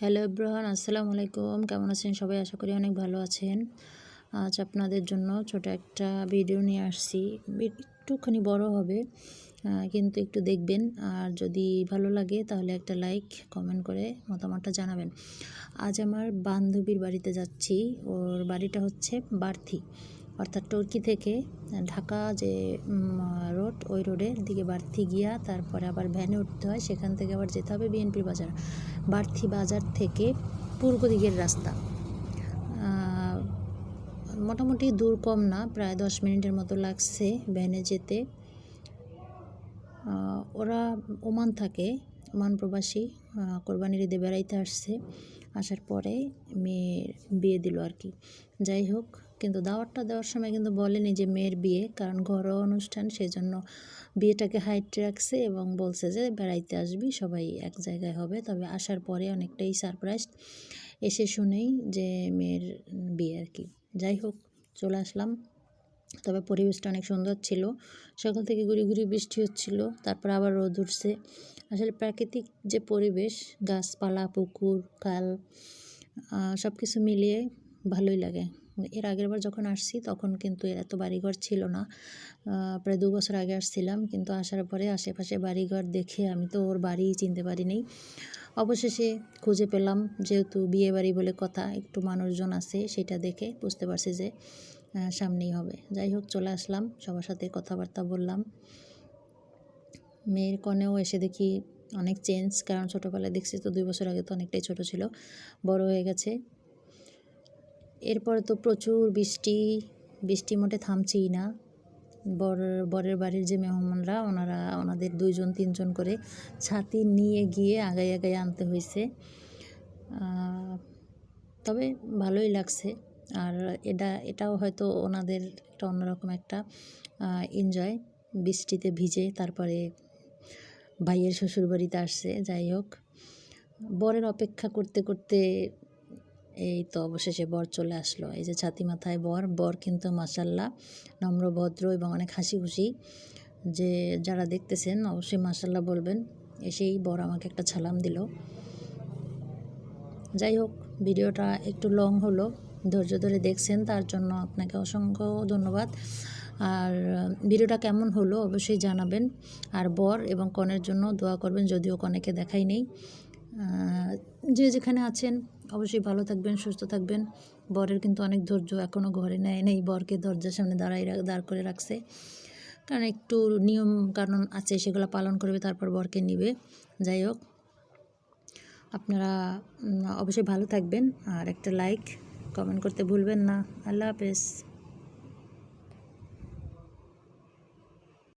Hello এব্রাহান আসসালামু আলাইকুম কেমন আছেন সবাই? আশা করি অনেক ভালো আছেন। আজ আপনাদের জন্য ছোট একটা ভিডিও নিয়ে আসছি। একটুখানি বড় হবে কিন্তু একটু দেখবেন। আর যদি ভালো লাগে, তাহলে একটা লাইক কমেন্ট করে মতামতটা জানাবেন। আজ আমার বান্ধবীর বাড়িতে যাচ্ছি। ওর বাড়িটা হচ্ছে বার্থি। অর্থাৎ টর্কি থেকে ঢাকা যে রোড ওই রোডের দিকে বার্থি গিয়া তারপরে আবার ভ্যানে উঠতে হয়। সেখান থেকে আবার যেতে হবে বিএনপি বাজার। বার্থি বাজার থেকে পূর্ব দিকের রাস্তা। মোটামুটি দূর কম না, প্রায় দশ মিনিটের মতো লাগছে ভ্যানে যেতে। ওরা ওমান থাকে, ওমান প্রবাসী কোরবানির ঈদে বেড়াইতে আসছে। আসার পরে মেয়ের বিয়ে দিল আর কি। যাই হোক, কিন্তু দাওয়াতটা দেওয়ার সময় কিন্তু বলেনি যে মেয়ের বিয়ে, কারণ ঘরোয়া অনুষ্ঠান সেই জন্য বিয়েটাকে হাইট রাখছে এবং বলছে যে বেড়াইতে আসবি, সবাই এক জায়গায় হবে। তবে আসার পরে অনেকটাই সারপ্রাইজ এসে শুনেই যে মেয়ের বিয়ে আর কি। যাই হোক, চলে আসলাম। তবে পরিবেশটা অনেক সুন্দর ছিল। সকাল থেকে গুড়ি গুড়ি বৃষ্টি হচ্ছিল, তারপর আবার রোদ উঠছে। আসলে প্রাকৃতিক যে পরিবেশ, গাছপালা, পুকুর, খাল সব কিছু মিলিয়ে ভালোই লাগে। এর আগের বার যখন আসছি, তখন কিন্তু এত বাড়িঘর ছিল না। প্রায় দু বছর আগে আসছিলাম, কিন্তু আসার পরে আশেপাশে বাড়িঘর দেখে আমি তো ওর বাড়ি চিনতে পারিনি। অবশেষে খুঁজে পেলাম, যেহেতু বিয়ে বাড়ি বলে কথা, একটু মানুষজন আছে, সেটা দেখে বুঝতে পারছি যে সামনেই হবে। যাই হোক, চলে আসলাম। সবার সাথে কথাবার্তা বললাম। মেয়ের কনেও এসে দেখি অনেক চেঞ্জ কারণ ছোটোবেলায় দেখছি তো দুই বছর আগে তো অনেকটাই ছোট ছিল, বড় হয়ে গেছে। এরপরে তো প্রচুর বৃষ্টি বৃষ্টি মোটে থামছেই না। বর, বরের বাড়ির যে মেহমানরা, ওনারা, ওনাদের দুইজন, তিনজন করে ছাতি নিয়ে গিয়ে আগাই আগাই আনতে হয়েছে তবে ভালোই লাগছে। আর এটা, এটাও হয়তো ওনাদের একটা অন্যরকম একটা এনজয় বৃষ্টিতে ভিজে তারপরে ভাইয়ের শ্বশুর বাড়িতে আসছে, যাই হোক। বরের অপেক্ষা করতে করতে এই তো অবশেষে বর চলে আসলো। এই যে ছাতি মাথায় বর বর কিন্তু মাসাল্লাহ নম্র, ভদ্র এবং অনেক হাসি খুশি যে যারা দেখতেছেন অবশ্যই মাসাল্লাহ বলবেন, এসেই বর আমাকে একটা ছালাম দিল। যাই হোক, ভিডিওটা একটু লং হলো। ধৈর্য ধরে দেখছেন, তার জন্য আপনাকে অসংখ্য ধন্যবাদ। আর ভিডিওটা কেমন হলো অবশ্যই জানাবেন। আর বর এবং কনের জন্য দোয়া করবেন, যদিও কনেকে দেখাই নেই। যে যেখানে আছেন, অবশ্যই ভালো থাকবেন, সুস্থ থাকবেন। বরের কিন্তু অনেক ধৈর্য এখনও ঘরে নেয় নেই, বরকে দরজার সামনে দাঁড়াই দাঁড় করে রাখছে। কারণ একটু নিয়ম কানুন আছে, সেগুলো পালন করবে, তারপর বরকে নিবে। যাই হোক, আপনারা অবশ্যই ভালো থাকবেন। আর একটা লাইক কমেন্ট করতে ভুলবেন না। আল্লাহ হাফেজ।